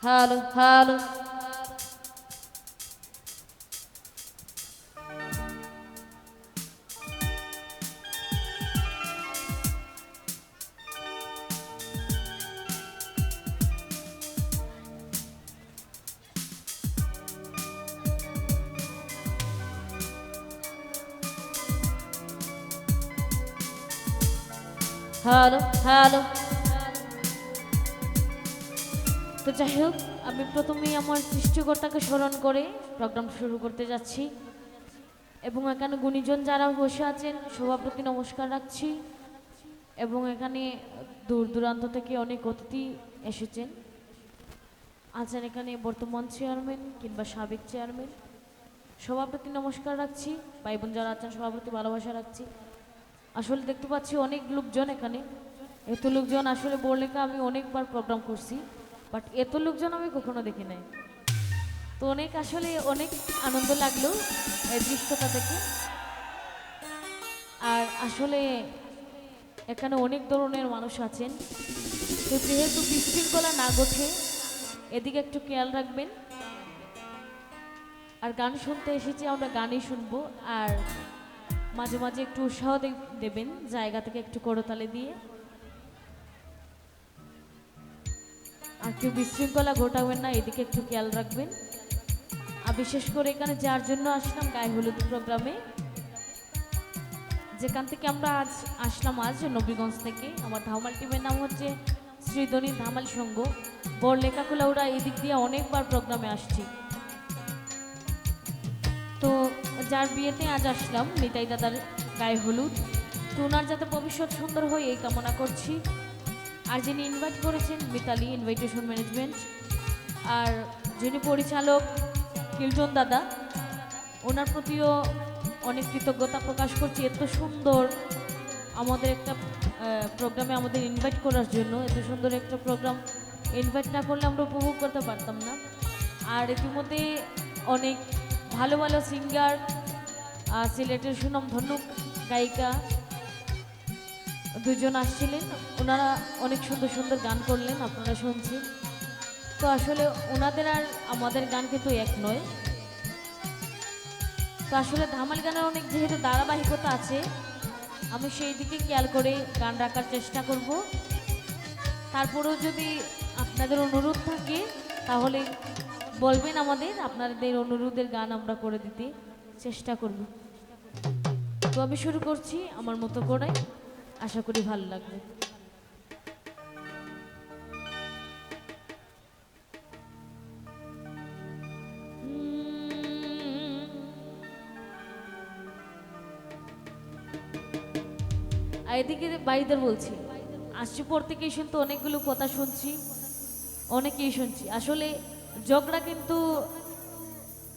Holla, holla. Holla, holla. তো যাই হোক, আমি প্রথমেই আমার সৃষ্টিকর্তাকে স্মরণ করে প্রোগ্রাম শুরু করতে যাচ্ছি। এবং এখানে গুণীজন যারা বসে আছেন সবার প্রতি নমস্কার রাখছি। এবং এখানে দূর দূরান্ত থেকে অনেক অতিথি এসেছেন। আছেন এখানে বর্তমান চেয়ারম্যান কিংবা সাবেক চেয়ারম্যান। সবার প্রতি নমস্কার রাখছি। ভাই বোন যারা আছেন সবার প্রতি ভালোবাসা রাখছি। আসলে দেখতে পাচ্ছি অনেক লোকজন এখানে। এত লোকজন আসলে বললেকা আমি অনেকবার প্রোগ্রাম করছি। বাট এত লোকজন আমি কখনো দেখি নাই। তো অনেক আসলে অনেক আনন্দ লাগল এই দৃশ্যটা দেখে। আর আসলে এখানে অনেক ধরনের মানুষ আছেন। তো যেহেতু বিশৃঙ্খলা না গোছে এদিকে একটু খেয়াল রাখবেন। আর গান শুনতে এসেছি, আমরা গানই শুনব। আর মাঝে মাঝে একটু উৎসাহ দেবেন জায়গা থেকে একটু করতালে দিয়ে। আর কেউ বিশৃঙ্খলা ঘটাবেন না, এদিকে একটু খেয়াল রাখবেন। আর বিশেষ করে এখানে যার জন্য আসলাম, গায়ে হলুদ প্রোগ্রামে। যেখান থেকে আমরা আজ আসলাম, আজ নবীগঞ্জ থেকে। আমার ধামাল টিমের নাম হচ্ছে শ্রীধনী ধামাল সংঘ। বড় লেখাগুলো ওরা এদিক দিয়ে অনেকবার প্রোগ্রামে আসছি। তো যার বিয়েতে আজ আসলাম, নিতাই দাদার গায়ে হলুদ। তো ওনার যাতে ভবিষ্যৎ সুন্দর হয়, এই কামনা করছি। আর যিনি ইনভাইট করেছেন, মিতালি ইনভাইটেশন ম্যানেজমেন্ট আর যিনি পরিচালক কিল্টন দাদা, ওনার প্রতিও অনেক কৃতজ্ঞতা প্রকাশ করছি। এত সুন্দর আমাদের একটা প্রোগ্রামে আমাদের ইনভাইট করার জন্য, এত সুন্দর একটা প্রোগ্রাম ইনভাইট না করলে আমরা উপভোগ করতে পারতাম না। আর ইতিমধ্যে অনেক ভালো ভালো সিঙ্গার সিলেটের ধন্য গায়িকা দুজন আসছিলেন। ওনারা অনেক সুন্দর সুন্দর গান করলেন, আপনারা শুনছেন। তো আসলে ওনাদের আর আমাদের গান কিন্তু এক নয়। তো আসলে ধামাল গানের অনেক যেহেতু ধারাবাহিকতা আছে, আমি সেই দিকে খেয়াল করে গান রাখার চেষ্টা করব। তারপরেও যদি আপনাদের অনুরোধ থাকে, তাহলে বলবেন আমাদের, আপনাদের অনুরোধের গান আমরা করে দিতে চেষ্টা করব। তো আমি শুরু করছি আমার মতো করে। আশা করি ভালো লাগবে। এদিকে বাড়িদের বলছি, আসছি পর থেকেই শুনতে অনেকগুলো কথা শুনছি অনেকেই শুনছি। আসলে ঝগড়া কিন্তু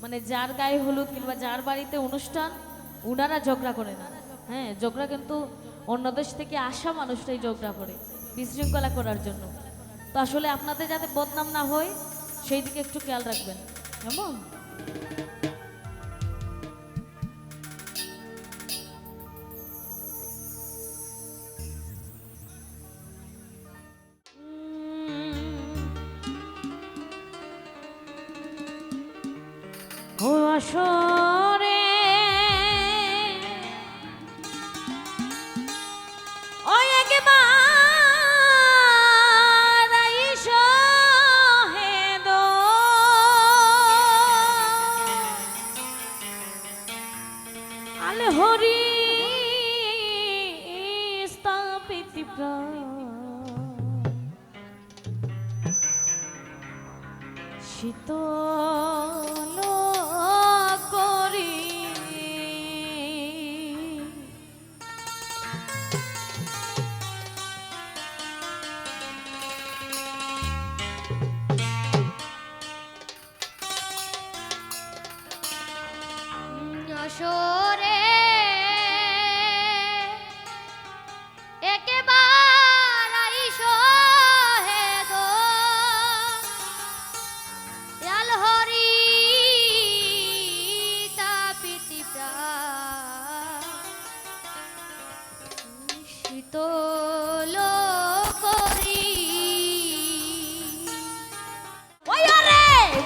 মানে যার গায়ে হলুদ কিংবা যার বাড়িতে অনুষ্ঠান, উনারা ঝগড়া করে না। হ্যাঁ ঝগড়া কিন্তু অন্য দেশ থেকে আসা মানুষটাই ঝগড়া করে বিশৃঙ্খলা করার জন্য। তো আসলে আপনাদের যাতে বদনাম না হয়, সেই দিকে একটু খেয়াল রাখবেন। কেমন? ও আসরে 人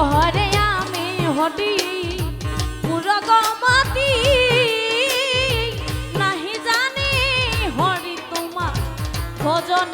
ওহরে আমি হটি পুরগমতি। নাহি জানি হরি তোমার ভজন